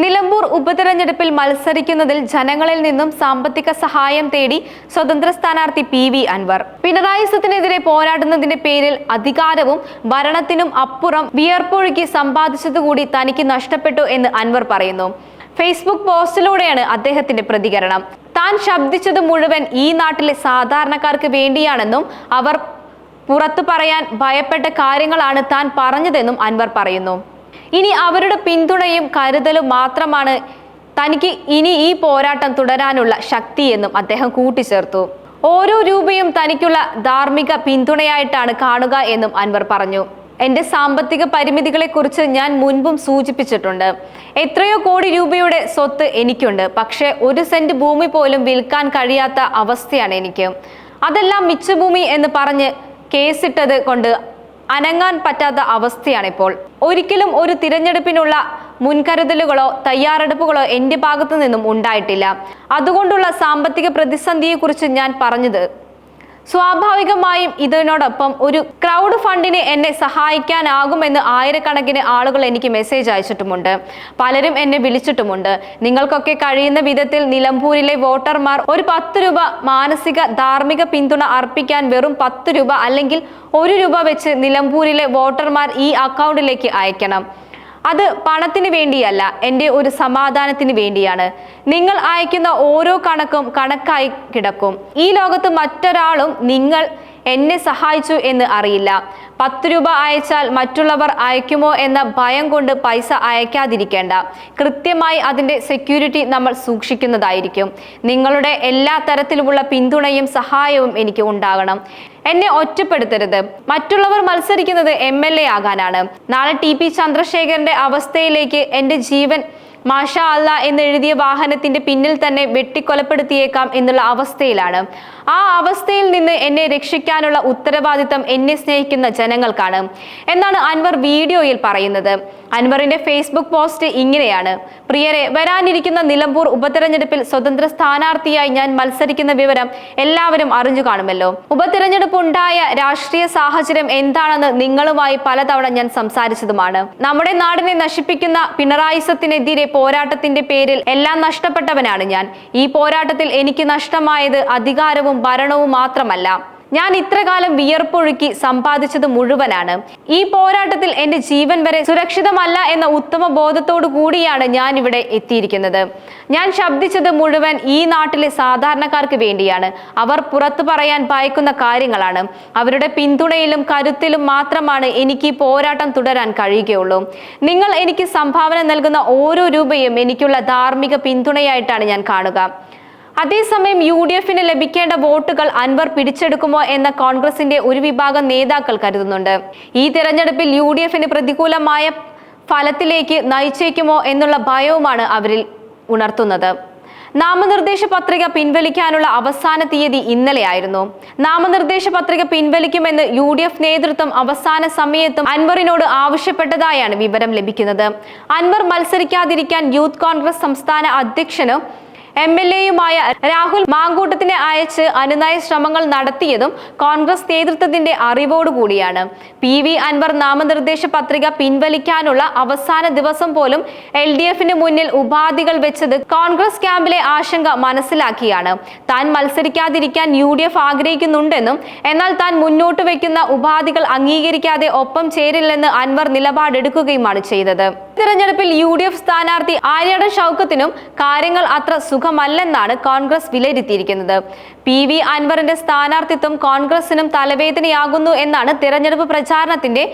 നിലമ്പൂർ ഉപതെരഞ്ഞെടുപ്പിൽ മത്സരിക്കുന്നതിൽ ജനങ്ങളിൽ നിന്നും സാമ്പത്തിക സഹായം തേടി സ്വതന്ത്ര സ്ഥാനാർത്ഥി പി വി അൻവർ. പിണറായി സത്തിനെതിരെ പോരാടുന്നതിന്റെ പേരിൽ അധികാരവും ഭരണത്തിനും അപ്പുറം വിയർപ്പൊഴുക്കി സമ്പാദിച്ചതുകൂടി തനിക്ക് നഷ്ടപ്പെട്ടു എന്ന് അൻവർ പറയുന്നു. ഫേസ്ബുക്ക് പോസ്റ്റിലൂടെയാണ് അദ്ദേഹത്തിന്റെ പ്രതികരണം. താൻ ശബ്ദിച്ചത് മുഴുവൻ ഈ നാട്ടിലെ സാധാരണക്കാർക്ക് വേണ്ടിയാണെന്നും അവർ പുറത്തു പറയാൻ ഭയപ്പെട്ട കാര്യങ്ങളാണ് താൻ പറഞ്ഞതെന്നും അൻവർ പറയുന്നു. ഇനി അവരുടെ പിന്തുണയും കരുതലും മാത്രമാണ് തനിക്ക് ഇനി ഈ പോരാട്ടം തുടരാനുള്ള ശക്തിയെന്നും അദ്ദേഹം കൂട്ടിച്ചേർത്തു. ഓരോ രൂപയും തനിക്കുള്ള ധാർമ്മിക പിന്തുണയായിട്ടാണ് കാണുക എന്നും അൻവർ പറഞ്ഞു. എന്റെ സാമ്പത്തിക പരിമിതികളെക്കുറിച്ച് ഞാൻ മുൻപും സൂചിപ്പിച്ചിട്ടുണ്ട്. എത്രയോ കോടി രൂപയുടെ സ്വത്ത് എനിക്കുണ്ട്. പക്ഷേ ഒരു സെന്റ് ഭൂമി പോലും വിൽക്കാൻ കഴിയാത്ത അവസ്ഥയാണ് എനിക്ക്. അതെല്ലാം മിച്ചഭൂമി എന്ന് പറഞ്ഞ് കേസിട്ടത് കൊണ്ട് അനങ്ങാൻ പറ്റാത്ത അവസ്ഥയാണിപ്പോൾ ഒരിക്കലും ഒരു തിരഞ്ഞെടുപ്പിനുള്ള മുൻകരുതലുകളോ തയ്യാറെടുപ്പുകളോ എന്റെ ഭാഗത്തു നിന്നും ഉണ്ടായിട്ടില്ല. അതുകൊണ്ടുള്ള സാമ്പത്തിക പ്രതിസന്ധിയെക്കുറിച്ച് ഞാൻ പറഞ്ഞത് സ്വാഭാവികമായും ഇതിനോടൊപ്പം ഒരു ക്രൗഡ് ഫണ്ടിന് എന്നെ സഹായിക്കാനാകുമെന്ന് ആയിരക്കണക്കിന് ആളുകൾ എനിക്ക് മെസ്സേജ് അയച്ചിട്ടുമുണ്ട്. പലരും എന്നെ വിളിച്ചിട്ടുമുണ്ട്. നിങ്ങൾക്കൊക്കെ കഴിയുന്ന വിധത്തിൽ നിലമ്പൂരിലെ വോട്ടർമാർ ഒരു പത്ത് രൂപ മാനസിക ധാർമ്മിക പിന്തുണ അർപ്പിക്കാൻ വെറും പത്ത് രൂപ അല്ലെങ്കിൽ ഒരു രൂപ വെച്ച് നിലമ്പൂരിലെ വോട്ടർമാർ ഈ അക്കൗണ്ടിലേക്ക് അയക്കണം. അത് പണത്തിന് വേണ്ടിയല്ല എന്റെ ഒരു സമാധാനത്തിന് വേണ്ടിയാണ്. നിങ്ങൾ അയക്കുന്ന ഓരോ കണക്കും കണക്കായി കിടക്കും. ഈ ലോകത്ത് മറ്റൊരാളും നിങ്ങൾ എന്നെ സഹായിച്ചു എന്ന് അറിയില്ല. പത്ത് രൂപ അയച്ചാൽ മറ്റുള്ളവർ അയക്കുമോ എന്ന ഭയം കൊണ്ട് പൈസ അയക്കാതിരിക്കേണ്ട. കൃത്യമായി അതിന്റെ സെക്യൂരിറ്റി നമ്മൾ സൂക്ഷിക്കുന്നതായിരിക്കും. നിങ്ങളുടെ എല്ലാ തരത്തിലുമുള്ള പിന്തുണയും സഹായവും എനിക്ക് ഉണ്ടാകണം. എന്നെ ഒറ്റപ്പെടുത്തരുത്. മറ്റുള്ളവർ മത്സരിക്കുന്നത് എം എൽ എ ആകാനാണ്. നാളെ ടി പി ചന്ദ്രശേഖരന്റെ അവസ്ഥയിലേക്ക് എന്റെ ജീവൻ മാഷ അല്ല എന്നെഴുതിയ വാഹനത്തിന്റെ പിന്നിൽ തന്നെ വെട്ടിക്കൊലപ്പെടുത്തിയേക്കാം എന്നുള്ള അവസ്ഥയിലാണ്. ആ അവസ്ഥയിൽ നിന്ന് എന്നെ രക്ഷിക്കാനുള്ള ഉത്തരവാദിത്തം എന്നെ സ്നേഹിക്കുന്ന ജനങ്ങൾക്കാണ്. എന്നാണ് അൻവർ വീഡിയോയിൽ പറയുന്നത്. അൻവറിന്റെ ഫേസ്ബുക്ക് പോസ്റ്റ് ഇങ്ങനെയാണ്. പ്രിയരെ വരാനിരിക്കുന്ന നിലമ്പൂർ ഉപതെരഞ്ഞെടുപ്പിൽ സ്വതന്ത്ര സ്ഥാനാർത്ഥിയായി ഞാൻ മത്സരിക്കുന്ന വിവരം എല്ലാവരും അറിഞ്ഞു കാണുമല്ലോ. ഉപതെരഞ്ഞെടുപ്പ് ഉണ്ടായ രാഷ്ട്രീയ സാഹചര്യം എന്താണെന്ന് നിങ്ങളുമായി പലതവണ ഞാൻ സംസാരിച്ചതുമാണ്. നമ്മുടെ നാടിനെ നശിപ്പിക്കുന്ന പിണറായിസത്തിനെതിരെ പോരാട്ടത്തിന്റെ പേരിൽ എല്ലാം നഷ്ടപ്പെട്ടവനാണ് ഞാൻ. ഈ പോരാട്ടത്തിൽ എനിക്ക് നഷ്ടമായത് അധികാരവും ഭരണവും മാത്രമല്ല. ഞാൻ ഇത്രകാലം വിയർപ്പൊഴുക്കി സമ്പാദിച്ചത് മുഴുവനാണ്. ഈ പോരാട്ടത്തിൽ എന്റെ ജീവൻ വരെ സുരക്ഷിതമല്ല എന്ന ഉത്തമ ബോധത്തോടു കൂടിയാണ് ഞാൻ ഇവിടെ എത്തിയിരിക്കുന്നത്. ഞാൻ ശബ്ദിച്ചത് മുഴുവൻ ഈ നാട്ടിലെ സാധാരണക്കാർക്ക് വേണ്ടിയാണ്. അവർ പുറത്തു പറയാൻ ഭയക്കുന്ന കാര്യങ്ങളാണ്. അവരുടെ പിന്തുണയിലും കരുത്തിലും മാത്രമാണ് എനിക്ക് ഈ പോരാട്ടം തുടരാൻ കഴിയുകയുള്ളൂ. നിങ്ങൾ എനിക്ക് സംഭാവന നൽകുന്ന ഓരോ രൂപയും എനിക്കുള്ള ധാർമ്മിക പിന്തുണയായിട്ടാണ് ഞാൻ കാണുക. അതേസമയം യു ഡി എഫിന് ലഭിക്കേണ്ട വോട്ടുകൾ അൻവർ പിടിച്ചെടുക്കുമോ എന്ന കോൺഗ്രസിന്റെ ഒരു വിഭാഗം നേതാക്കൾ കരുതുന്നുണ്ട്. ഈ തെരഞ്ഞെടുപ്പിൽ യു ഡി എഫിന് പ്രതികൂലമായ ഫലത്തിലേക്ക് നയിച്ചേക്കുമോ എന്നുള്ള ഭയവുമാണ് അവരിൽ ഉണർത്തുന്നത്. നാമനിർദ്ദേശ പത്രിക പിൻവലിക്കാനുള്ള അവസാന തീയതി ഇന്നലെയായിരുന്നു നാമനിർദ്ദേശ പത്രിക പിൻവലിക്കുമെന്ന് യു ഡി എഫ് നേതൃത്വം അവസാന സമയത്തും അൻവറിനോട് ആവശ്യപ്പെട്ടതായാണ് വിവരം ലഭിക്കുന്നത്. അൻവർ മത്സരിക്കാതിരിക്കാൻ യൂത്ത് കോൺഗ്രസ് സംസ്ഥാന അധ്യക്ഷനും എം എൽ എയുമായ രാഹുൽ മാങ്കൂട്ടത്തിനെ അയച്ച് അനുനയ ശ്രമങ്ങൾ നടത്തിയതും കോൺഗ്രസ് നേതൃത്വത്തിന്റെ അറിവോടുകൂടിയാണ്. പി വി അൻവർ നാമനിർദ്ദേശ പത്രിക പിൻവലിക്കാനുള്ള അവസാന ദിവസം പോലും എൽ ഡി എഫിന് മുന്നിൽ ഉപാധികൾ വെച്ചത് കോൺഗ്രസ് ക്യാമ്പിലെ ആശങ്ക മനസ്സിലാക്കിയാണ്. താൻ മത്സരിക്കാതിരിക്കാൻ യു ഡി എഫ് ആഗ്രഹിക്കുന്നുണ്ടെന്നും എന്നാൽ താൻ മുന്നോട്ട് വയ്ക്കുന്ന ഉപാധികൾ അംഗീകരിക്കാതെ ഒപ്പം ചേരില്ലെന്ന് അൻവർ നിലപാടെടുക്കുകയുമാണ് ചെയ്തത്. തിരഞ്ഞെടുപ്പിൽ യു ഡി എഫ് സ്ഥാനാർത്ഥി ആര്യാടൻ ഷൗക്കത്തിനും കാര്യങ്ങൾ അത്ര സുഖമല്ലെന്നാണ് കോൺഗ്രസ് വിലയിരുത്തിയിരിക്കുന്നത്. പി വി അൻവറിന്റെ സ്ഥാനാർത്ഥിത്വം കോൺഗ്രസിനും തലവേദനയാകുന്നു എന്നാണ് തിരഞ്ഞെടുപ്പ് പ്രചാരണത്തിന്റെ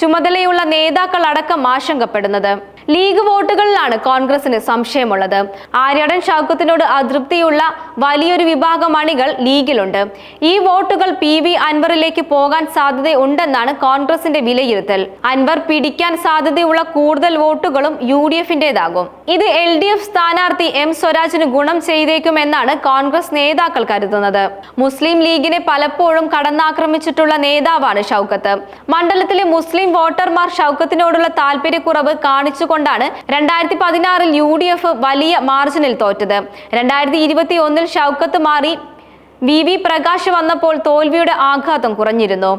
ചുമതലയുള്ള നേതാക്കൾ അടക്കം ആശങ്കപ്പെടുന്നത്. ലീഗ് വോട്ടുകളിലാണ് കോൺഗ്രസിന് സംശയമുള്ളത്. ആര്യടൻ ഷൗക്കത്തിനോട് അതൃപ്തിയുള്ള വലിയൊരു വിഭാഗം അണികൾ ലീഗിലുണ്ട്. ഈ വോട്ടുകൾ പി വി അൻവറിലേക്ക് പോകാൻ സാധ്യതയുണ്ടെന്നാണ് കോൺഗ്രസിന്റെ വിലയിരുത്തൽ. അൻവർ പിടിക്കാൻ സാധ്യതയുള്ള കൂടുതൽ വോട്ടുകളും യു ഡി എഫിന്റേതാകും. ഇത് എൽ ഡി എഫ് സ്ഥാനാർത്ഥി എം സ്വരാജിന് ഗുണം ചെയ്തേക്കുമെന്നാണ് കോൺഗ്രസ് നേതാക്കൾ കരുതുന്നത്. മുസ്ലിം ലീഗിനെ പലപ്പോഴും കടന്നാക്രമിച്ചിട്ടുള്ള നേതാവാണ് ഷൗക്കത്ത്. മണ്ഡലത്തിലെ മുസ്ലിം വോട്ടർമാർ ഷൗക്കത്തിനോടുള്ള താല്പര്യക്കുറവ് കാണിച്ചുകൊണ്ടാണ് രണ്ടായിരത്തി പതിനാറിൽ യു ഡി എഫ് വലിയ മാർജിനിൽ തോറ്റത്. രണ്ടായിരത്തി ഇരുപത്തി ഒന്നിൽ ഷൗക്കത്ത് മാറി വി വി പ്രകാശ് വന്നപ്പോൾ തോൽവിയുടെ ആഘാതം കുറഞ്ഞിരുന്നു.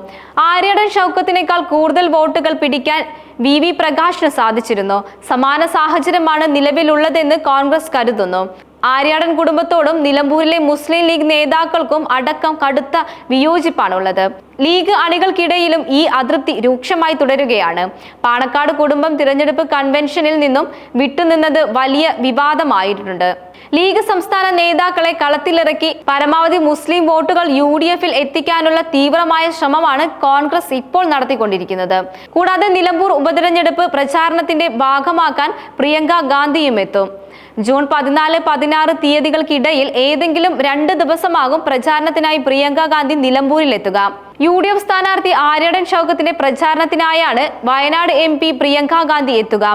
ആര്യടൻ ഷൗക്കത്തിനേക്കാൾ കൂടുതൽ വോട്ടുകൾ പിടിക്കാൻ വി വി പ്രകാശിന് സാധിച്ചിരുന്നു. സമാന സാഹചര്യമാണ് നിലവിലുള്ളതെന്ന് കോൺഗ്രസ് കരുതുന്നു. ആര്യാടൻ കുടുംബത്തോടും നിലമ്പൂരിലെ മുസ്ലിം ലീഗ് നേതാക്കൾക്കും അടക്കം കടുത്ത വിയോജിപ്പാണുള്ളത്. ലീഗ് അണികൾക്കിടയിലും ഈ അതൃപ്തി രൂക്ഷമായി തുടരുകയാണ്. പാണക്കാട് കുടുംബം തിരഞ്ഞെടുപ്പ് കൺവെൻഷനിൽ നിന്നും വിട്ടുനിന്നത് വലിയ വിവാദമായിട്ടുണ്ട്. ലീഗ് സംസ്ഥാന നേതാക്കളെ കളത്തിലിറക്കി പരമാവധി മുസ്ലിം വോട്ടുകൾ യു ഡി എഫിൽ എത്തിക്കാനുള്ള തീവ്രമായ ശ്രമമാണ് കോൺഗ്രസ് ഇപ്പോൾ നടത്തിക്കൊണ്ടിരിക്കുന്നത്. കൂടാതെ നിലമ്പൂർ ഉപതെരഞ്ഞെടുപ്പ് പ്രചാരണത്തിന്റെ ഭാഗമാക്കാൻ പ്രിയങ്ക ഗാന്ധിയും എത്തും. ജൂൺ പതിനാല് പതിനാറ് തീയതികൾക്കിടയിൽ ഏതെങ്കിലും രണ്ട് ദിവസമാകും പ്രചാരണത്തിനായി പ്രിയങ്ക ഗാന്ധി നിലമ്പൂരിലെത്തുക. യു ഡി എഫ് സ്ഥാനാർത്ഥി ആര്യടൻ ഷൗക്കത്തിന്റെ പ്രചാരണത്തിനായാണ് വയനാട് എം പി പ്രിയങ്ക ഗാന്ധി എത്തുക.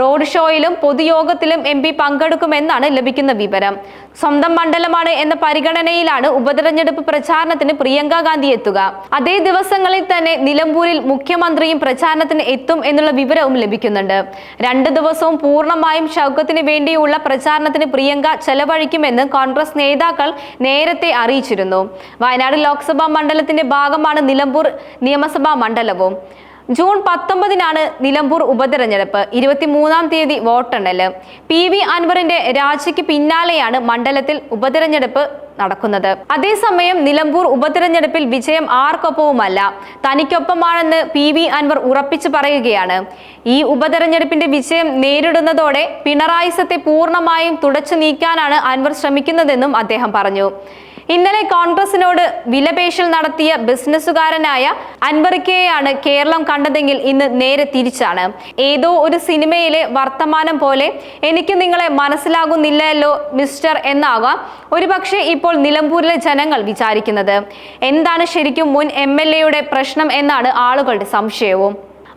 റോഡ് ഷോയിലും പൊതുയോഗത്തിലും എം പി പങ്കെടുക്കുമെന്നാണ് ലഭിക്കുന്ന വിവരം. സ്വന്തം മണ്ഡലമാണ് എന്ന പരിഗണനയിലാണ് ഉപതെരഞ്ഞെടുപ്പ് പ്രചാരണത്തിന് പ്രിയങ്ക ഗാന്ധി എത്തുക. അതേ ദിവസങ്ങളിൽ തന്നെ നിലമ്പൂരിൽ മുഖ്യമന്ത്രിയും പ്രചാരണത്തിന് എത്തും എന്നുള്ള വിവരവും ലഭിക്കുന്നുണ്ട്. രണ്ട് ദിവസവും പൂർണമായും ഷൗക്കത്തിന് വേണ്ടിയുള്ള പ്രചാരണത്തിന് പ്രിയങ്ക ചെലവഴിക്കുമെന്ന് കോൺഗ്രസ് നേതാക്കൾ നേരത്തെ അറിയിച്ചിരുന്നു. വയനാട് ലോക്സഭാ മണ്ഡലത്തിന്റെ ഭാഗമാണ് നിലമ്പൂർ നിയമസഭാ മണ്ഡലവും. ജൂൺ പത്തൊമ്പതിനാണ് നിലമ്പൂർ ഉപതെരഞ്ഞെടുപ്പ്. ഇരുപത്തിമൂന്നാം തീയതി വോട്ടെണ്ണൽ പി വി അൻവറിന്റെ രാജിക്ക് പിന്നാലെയാണ് മണ്ഡലത്തിൽ ഉപതെരഞ്ഞെടുപ്പ് നടക്കുന്നത്. അതേസമയം നിലമ്പൂർ ഉപതെരഞ്ഞെടുപ്പിൽ വിജയം ആർക്കൊപ്പവുമല്ല. തനിക്കൊപ്പമാണെന്ന് പി വി അൻവർ ഉറപ്പിച്ചു പറയുകയാണ്. ഈ ഉപതെരഞ്ഞെടുപ്പിന്റെ വിജയം നേരിടുന്നതോടെ പിണറായിസത്തെ പൂർണമായും തുടച്ചു നീക്കാനാണ് അൻവർ ശ്രമിക്കുന്നതെന്നും അദ്ദേഹം പറഞ്ഞു. ഇന്നലെ കോൺഗ്രസിനോട് വിലപേശൽ നടത്തിയ ബിസിനസ്സുകാരനായ അൻവറിക്കയെയാണ് കേരളം കണ്ടതെങ്കിൽ ഇന്ന് നേരെ തിരിച്ചാണ്. ഏതോ ഒരു സിനിമയിലെ വർത്തമാനം പോലെ എനിക്ക് നിങ്ങളെ മനസ്സിലാകുന്നില്ലല്ലോ മിസ്റ്റർ എന്നാകാം. ഒരുപക്ഷെ ഇപ്പോൾ നിലമ്പൂരിലെ ജനങ്ങൾ വിചാരിക്കുന്നത്. എന്താണ് ശരിക്കും മുൻ എം എൽ എയുടെ പ്രശ്നം എന്നാണ് ആളുകളുടെ സംശയവും.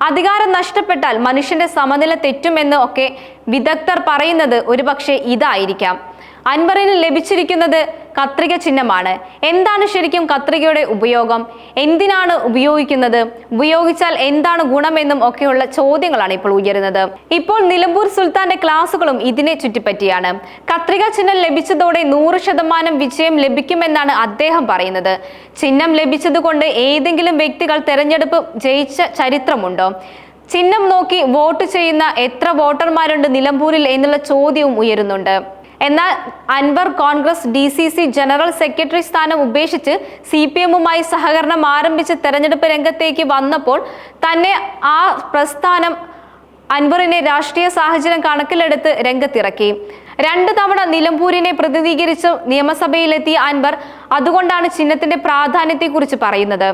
അധികാരം നഷ്ടപ്പെട്ടാൽ മനുഷ്യന്റെ സമനില തെറ്റുമെന്ന് ഒക്കെ വിദഗ്ധർ പറയുന്നത് ഒരുപക്ഷെ ഇതായിരിക്കാം. അൻവറിന് ലഭിച്ചിരിക്കുന്നത് കത്രിക ചിഹ്നമാണ്. എന്താണ് ശരിക്കും കത്രികയുടെ ഉപയോഗം? എന്തിനാണ് ഉപയോഗിക്കുന്നത്? ഉപയോഗിച്ചാൽ എന്താണ് ഗുണമെന്നും ഒക്കെയുള്ള ചോദ്യങ്ങളാണ് ഇപ്പോൾ ഉയരുന്നത്. ഇപ്പോൾ നിലമ്പൂർ സുൽത്താന്റെ ക്ലാസുകളും ഇതിനെ ചുറ്റിപ്പറ്റിയാണ്. കത്രിക ചിഹ്നം ലഭിച്ചതോടെ നൂറ് ശതമാനം വിജയം ലഭിക്കുമെന്നാണ് അദ്ദേഹം പറയുന്നത്. ചിഹ്നം ലഭിച്ചതുകൊണ്ട് ഏതെങ്കിലും വ്യക്തികൾ തെരഞ്ഞെടുപ്പ് ജയിച്ച ചരിത്രമുണ്ടോ? ചിഹ്നം നോക്കി വോട്ട് ചെയ്യുന്ന എത്ര വോട്ടർമാരുണ്ട് നിലമ്പൂരിൽ എന്നുള്ള ചോദ്യവും ഉയരുന്നുണ്ട്. എന്നാൽ Anvar Congress D C C general secretary സ്ഥാനം ഉപേക്ഷിച്ച് സി പി എമ്മുമായി സഹകരണം ആരംഭിച്ച് തെരഞ്ഞെടുപ്പ് രംഗത്തേക്ക് വന്നപ്പോൾ തന്നെ ആ പ്രസ്ഥാനം അൻവറിനെ രാഷ്ട്രീയ സാഹചര്യം കണക്കിലെടുത്ത് രംഗത്തിറക്കി. രണ്ട് തവണ നിലമ്പൂരിനെ പ്രതിനിധീകരിച്ച് നിയമസഭയിലെത്തിയ അൻവർ അതുകൊണ്ടാണ് ചിഹ്നത്തിന്റെ പ്രാധാന്യത്തെക്കുറിച്ച് പറയുന്നത്.